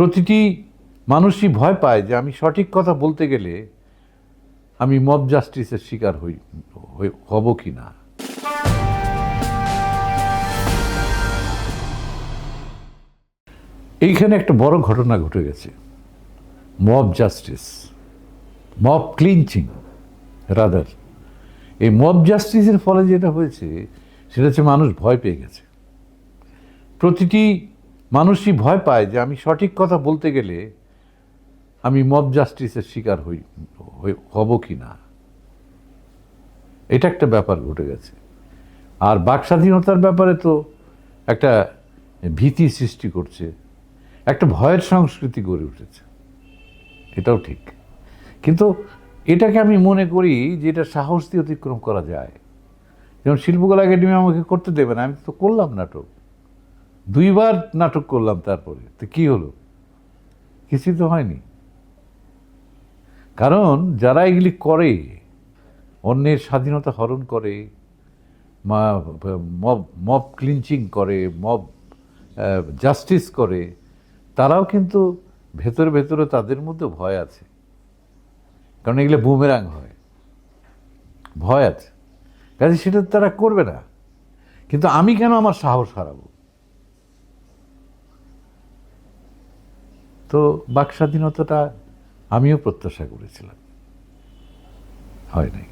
প্রতিটি মানুষই ভয় পায় যে আমি সঠিক কথা বলতে গেলে আমি মব জাস্টিসের শিকার হই হব কি না এইখানে একটা বড় ঘটনা ঘটে গেছে। Mob justice mob lynching rather এই মব জাস্টিসের ফলে যেটা হয়েছে, সেটা হচ্ছে মানুষ ভয় পেয়ে গেছে। প্রতিটি মানুষই ভয় পায় যে আমি সঠিক কথা বলতে গেলে আমি মব জাস্টিসের শিকার হই হব কি না এটা একটা ব্যাপার ঘটে গেছে। আর বাক স্বাধীনতার ব্যাপারে তো একটা ভীতি সৃষ্টি করছে। একটা ভয়ের সংস্কৃতি গড়ে উঠেছে। এটাও ঠিক। কিন্তু এটাকে আমি মনে করি যে এটা সাহস দিয়ে অতিক্রম করা যায়। যেমন শিল্পকলা একাডেমি আমাকে করতে দেবে না, আমি তো করলাম নাটক। দুইবার নাটক করলাম তারপরে। তো কি হলো? কিছুই তো হয়নি। কারণ যারা এগুলি করে, অন্যের স্বাধীনতা হরণ করে মব মব ক্লিনচিং করে, মব জাস্টিস করে, তারাও কিন্তু ভেতরে ভেতরে তাদের মধ্যে ভয় আছে। কারণ এগুলো বুমেরাং হয়। ভয় আছে। কাজে সেটা তারা করবে না। কিন্তু আমি কেন আমার সাহস হারাবো? তো বাক স্বাধীনতাটা আমিও প্রত্যাশা করেছিলাম। হয় নাই।